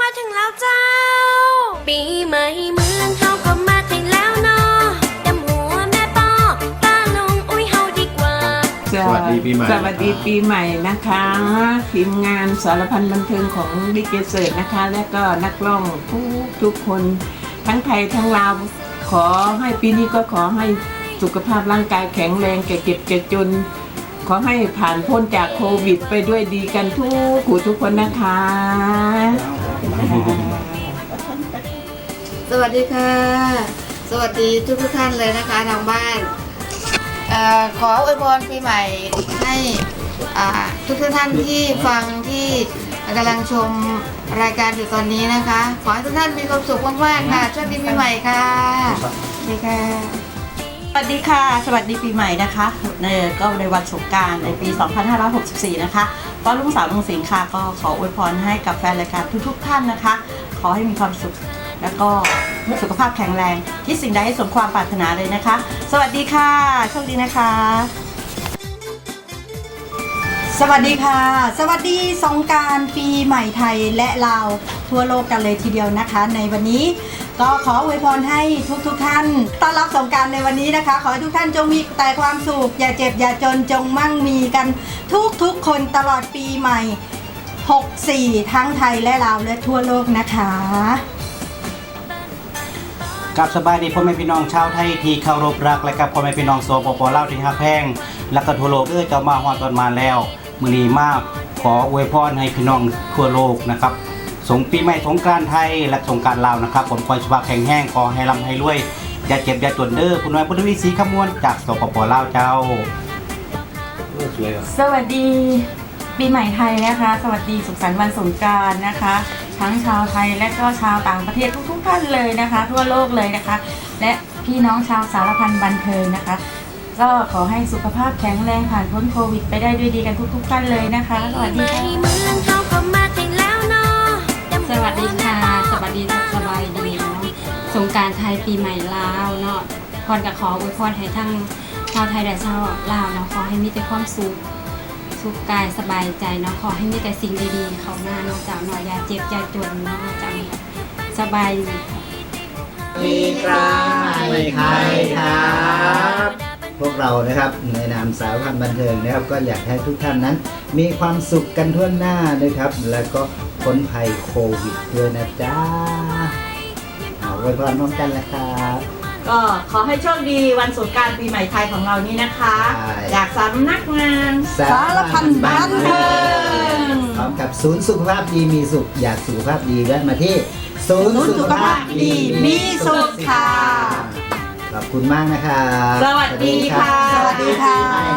มาถึงแล้วเจ้า ปีใหม่เมืองเฮาก็มาถึงแล้วเนาะดำหัวแม่ปอป้าลุงอุ้ยเฮาดีกว่า สวัสดีปีใหม่ สวัสดีปีใหม่นะคะทีมงานสารพันบันเทิงของดิเกเซิร์ตนะคะ และก็นักร้องทุกทุกคน ทั้งไทยทั้งลาวขอให้ปีนี้ก็ขอให้สุขภาพร่างกายแข็งแรงแก่เก็บแก่จน ขอให้ผ่านพ้นจากโควิด ไปด้วยดีกันทุกผู้ทุกคนนะคะ สวัสดีค่ะ สวัสดีทุกทุกๆท่านเลยนะคะทางบ้านเออขออวยพรปีใหม่ให้อ่าทุกทุกๆท่านที่ฟังที่กำลังชมรายการอยู่ตอนนี้นะคะ ขอให้ทุกท่านมีความสุขมากๆค่ะโชคดีปีใหม่ค่ะสวัสดีค่ะ สวัสดีค่ะ สวัสดีปีใหม่นะคะในก็ในวันสงการ ในปี 2564 นะคะก็ลุงสาวลุงสิงค่ะ ก็ขออวยพรให้กับแฟนรายการทุกๆท่านนะคะ ขอให้มีความสุข แล้วก็สุขภาพแข็งแรง ที่สิ่งใดให้สมความปรารถนาเลยนะคะ สวัสดีค่ะ โชคดีนะคะ สวัสดีค่ะ สวัสดีสงการปีใหม่ไทยและลาวทั่วโลกกันเลยทีเดียวนะคะ ในวันนี้ ก็ขออวยพรให้ทุกๆทท่านต้อนรับสงการในวันนี้นะคะ ขอให้ทุกท่านจงมีแต่ความสุขอย่าเจ็บอย่าจนจงมั่งมีกันทุกๆคนตลอดปีใหม่ 64 ทั้งไทยและลาวและทั่วโลกนะคะกับสบายดีพ่อแม่พี่น้องชาวไทยที่เคารพรักและกับพ่อแม่พี่น้องโซปปลาที่ฮักแพงและก็ทั่วโลกเอ้ยเจ้ามาฮอดตอนมาแล้ว มือนีมากขออวยพรให้พี่น้องทั่วโลกนะครับ สงปีใหม่สงกรานต์ไทยและสงกรานต์ลาวนะครับผมขอให้สุขภาพแข็งแรงขอให้ร่ำให้รวยอย่าเจ็บอย่าจนเด้อคุณน้อยพุทธวิศรีขมวนจากสปปลาวเจ้าสวัสดีปีใหม่ไทยนะคะ สวัสดีสุขสันต์วันสงกรารนะคะ ทั้งชาวไทยและก็ชาวต่างประเทศทุกๆท่านเลยนะคะ ทั่วโลกเลยนะคะ และพี่น้องชาวสารพันบันเทิงนะคะก็ขอให้สุขภาพแข็งแรงผ่านพ้นโควิด ไปได้ด้วยดีกันทุกๆท่านเลยนะคะ สวัสปีดีใหม่ค่ะ สงการไทยปีใหม่ลาวเนาะพรกับขออวยพรให้ทั้งชาวไทยและชาวลาวเนาะขอให้มีแต่ความสุขสุขกายสบายใจเนาะขอให้มีแต่สิ่งดีๆ เข้ามาเนาะจากเนาะอย่าเจ็บยาจนเนาะจากสบายดีค่ะมีครับไม่ไทยครับ พวกเรานะครับในนามสาวพันบันเทิงนะครับ ก็อยากให้ทุกท่านนั้น มีความสุขกันทั่วหน้านะครับ แล้วก็พ้นภัยโควิดด้วยนะจ๊ะ ไว้พรพร้อมกันนะครับก็ขอให้โชคดีวันสงกรารปีใหม่ไทยของเรานี้นะคะใช่จากสำนักงาน สารพันบันเทิง พร้อมกับศูนย์สุขภาพดีมีสุข อยากสุขภาพดีแวะมาที่ ศูนย์สุขภาพดีมีสุขค่ะ ขอบคุณมากนะครับ สวัสดีค่ะ สวัสดีค่ะ